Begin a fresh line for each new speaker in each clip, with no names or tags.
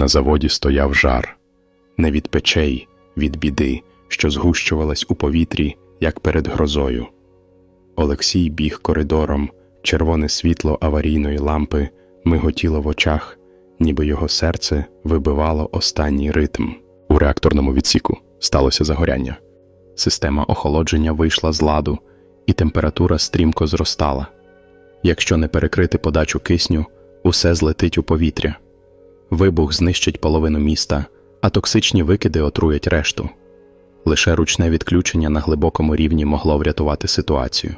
На заводі стояв жар не від печей, від біди, що згущувалась у повітрі, як перед грозою. Олексій біг коридором, червоне світло аварійної лампи миготіло в очах, ніби його серце вибивало останній ритм. У реакторному відсіку сталося загоряння. Система охолодження вийшла з ладу, і температура стрімко зростала. Якщо не перекрити подачу кисню, усе злетить у повітря. Вибух знищить половину міста, а токсичні викиди отруять решту. Лише ручне відключення на глибокому рівні могло врятувати ситуацію.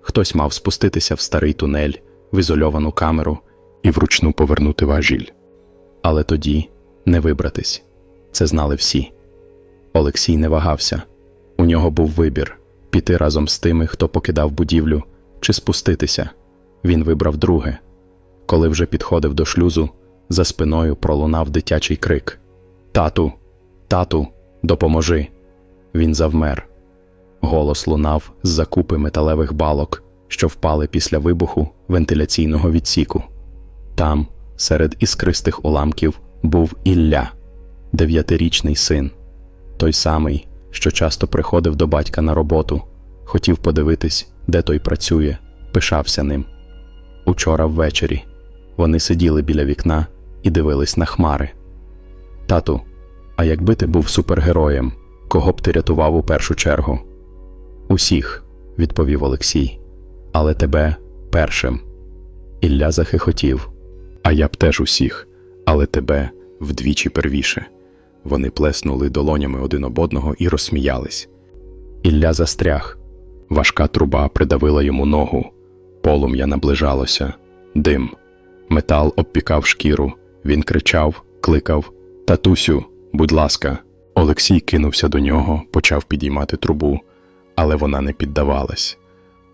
Хтось мав спуститися в старий тунель, в ізольовану камеру і вручну повернути важіль. Але тоді не вибратись. Це знали всі. Олексій не вагався. У нього був вибір піти разом з тими, хто покидав будівлю, чи спуститися. Він вибрав друге. Коли вже підходив до шлюзу, за спиною пролунав дитячий крик: Тату, тату, допоможи! Він завмер. Голос лунав з закупи металевих балок, що впали після вибуху вентиляційного відсіку. Там, серед іскристих уламків, був Ілля, дев'ятирічний син, той самий, що часто приходив до батька на роботу, хотів подивитись, де той працює, пишався ним. Учора ввечері вони сиділи біля вікна і дивились на хмари. Тату, а якби ти був супергероєм, кого б ти рятував у першу чергу? Усіх, відповів Олексій, але тебе першим. Ілля захихотів. А я б теж усіх, але тебе вдвічі первіше. Вони плеснули долонями один об одного і розсміялись. Ілля застряг. Важка труба придавила йому ногу. Полум'я наближалося, дим. Метал обпікав шкіру. Він кричав, кликав Татусю, будь ласка. Олексій кинувся до нього, почав підіймати трубу, але вона не піддавалась.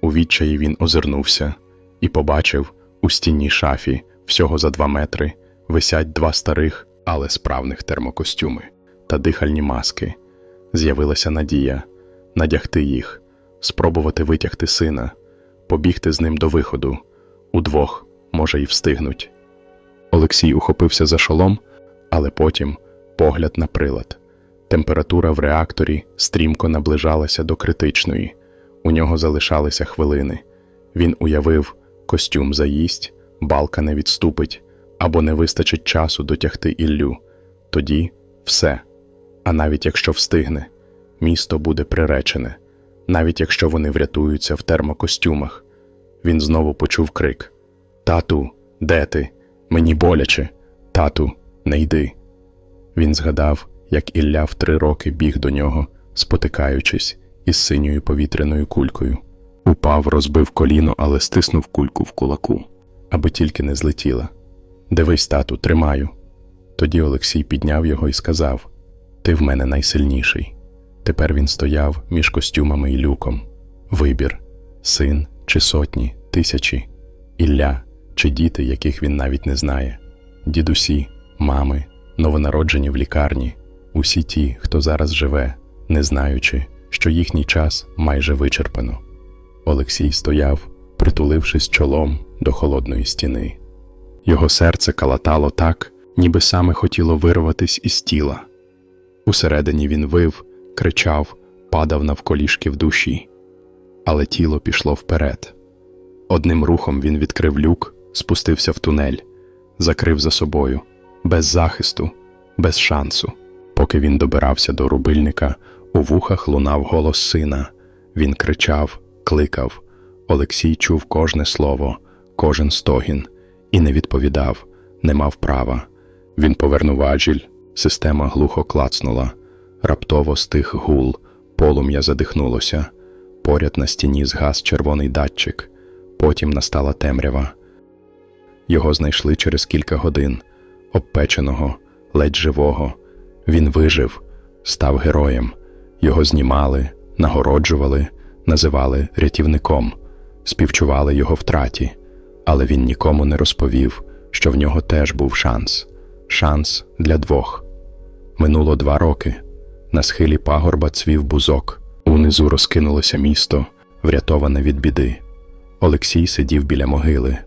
У відчаї він озирнувся і побачив у стінній шафі, всього за два метри, висять два старих, але справних термокостюми та дихальні маски. З'явилася надія надягти їх, спробувати витягти сина, побігти з ним до виходу. Удвох, може, і встигнуть. Олексій ухопився за шолом, але потім погляд на прилад. Температура в реакторі стрімко наближалася до критичної. У нього залишалися хвилини. Він уявив, костюм заїсть, балка не відступить або не вистачить часу дотягти Іллю. Тоді все. А навіть якщо встигне, місто буде приречене, навіть якщо вони врятуються в термокостюмах. Він знову почув крик: Тату, де ти? Мені боляче. Тату, не йди. Він згадав, як Ілля в три роки біг до нього, спотикаючись із синьою повітряною кулькою. Упав, розбив коліно, але стиснув кульку в кулаку, аби тільки не злетіла. Дивись, тату, тримаю. Тоді Олексій підняв його і сказав: Ти в мене найсильніший. Тепер він стояв між костюмами і люком. Вибір син чи сотні, тисячі, Ілля чи діти, яких він навіть не знає, дідусі, мами, новонароджені в лікарні, усі ті, хто зараз живе, не знаючи, що їхній час майже вичерпано. Олексій стояв, притулившись чолом до холодної стіни. Його серце калатало так, ніби саме хотіло вирватись із тіла. Усередині він вив, кричав, падав навколішки в душі, але тіло пішло вперед. Одним рухом він відкрив люк, спустився в тунель, закрив за собою, без захисту, без шансу. Поки він добирався до рубильника, у вухах лунав голос сина. Він кричав, кликав. Олексій чув кожне слово, кожен стогін і не відповідав, не мав права. Він повернув важіль, система глухо клацнула. Раптово стих гул, полум'я задихнулося. Поряд на стіні згас червоний датчик. Потім настала темрява. Його знайшли через кілька годин, обпеченого, ледь живого. Він вижив, став героєм. Його знімали, нагороджували, називали рятівником, співчували його втраті, але він нікому не розповів, що в нього теж був шанс шанс для двох. Минуло два роки. На схилі пагорба цвів бузок, унизу розкинулося місто, врятоване від біди. Олексій сидів біля могили.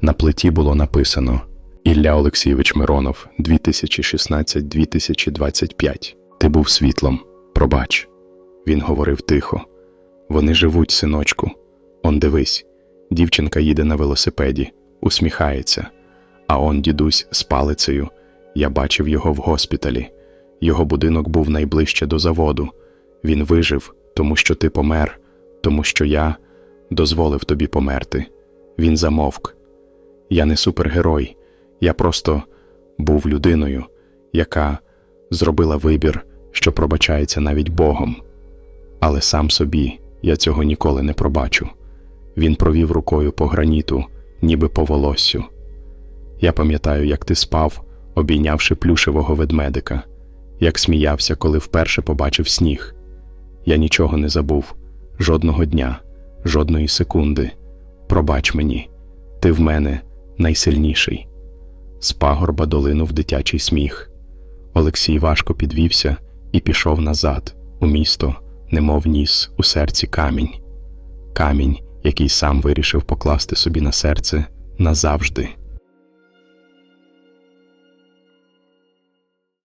На плиті було написано Ілля Олексійович Миронов, 2016-2025. Ти був світлом. Пробач. Він говорив тихо. Вони живуть, синочку. Он дивись. Дівчинка їде на велосипеді, усміхається. А он дідусь з палицею. Я бачив його в госпіталі. Його будинок був найближче до заводу. Він вижив, тому що ти помер, тому що я дозволив тобі померти. Він замовк. Я не супергерой, я просто був людиною, яка зробила вибір, що пробачається навіть Богом. Але сам собі я цього ніколи не пробачу. Він провів рукою по граніту, ніби по волоссю. Я пам'ятаю, як ти спав, обійнявши плюшевого ведмедика, як сміявся, коли вперше побачив сніг. Я нічого не забув, жодного дня, жодної секунди. Пробач мені, ти в мене найсильніший. З пагорба долинув дитячий сміх. Олексій важко підвівся і пішов назад, у місто, немов ніс у серці камінь. Камінь, який сам вирішив покласти собі на серце назавжди.